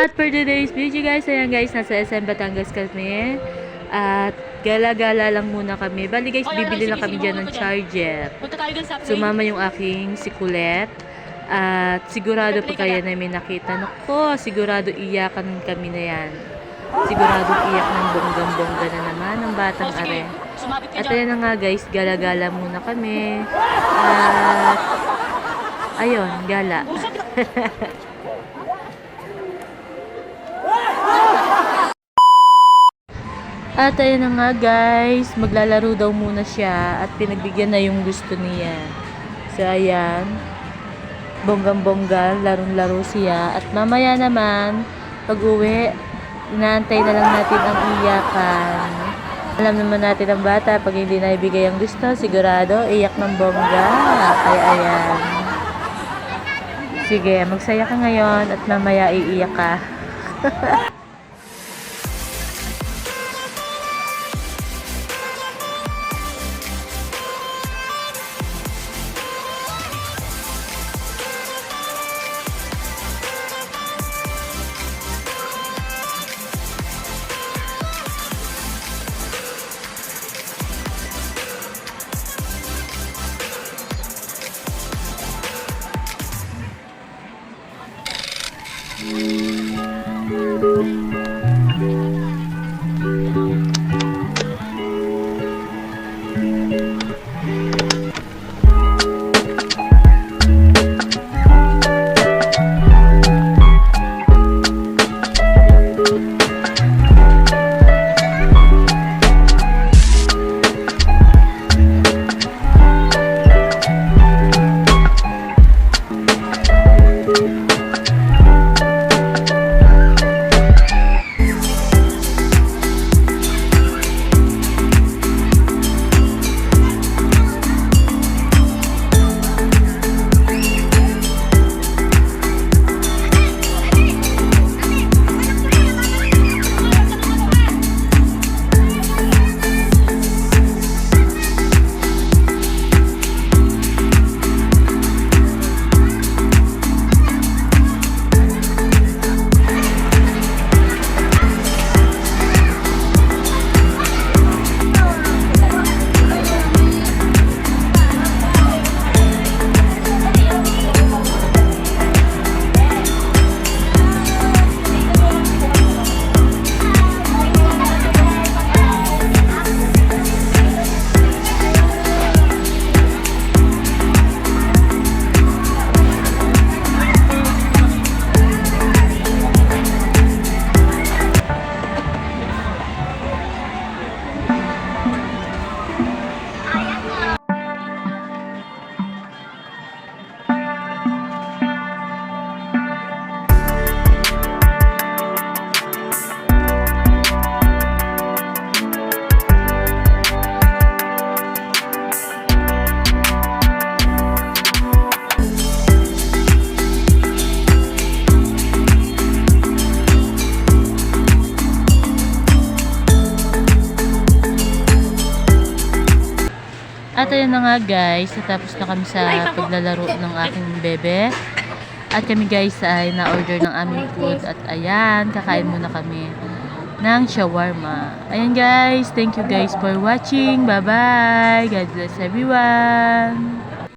At for today's video guys, ayan guys, nasa SM Batangas kami. At gala-gala lang muna kami. Bali guys, Oh, bibili lang kami dyan ng charger. Sumama yung aking si Colette. At sigurado pa kaya na. namin nakita. Nako, sigurado iyakan kami na yan. Sigurado iyak ng bonggang-bongga na naman ng batang Oh, are. At ayan na nga guys, gala-gala muna kami. At ayun, gala. Usap na. At ayun na nga guys, maglalaro daw muna siya at pinagbigyan na yung gusto niya. So ayan, bonggang-bongga, larong-laro siya. At mamaya naman, pag uwi, inaantay na lang natin ang iyakan. Alam naman natin ang bata, pag hindi na ibigay ang gusto, sigurado, iyak ng bongga. Kaya ayan. Sige, magsaya ka ngayon at mamaya iiyak ka. At ayun na nga guys, natapos na kami sa paglalaro ng aking bebe. At kami guys ay na-order ng aming food. At ayan, kakain muna kami ng shawarma. Ayan guys, thank you guys for watching. Bye-bye. God bless everyone.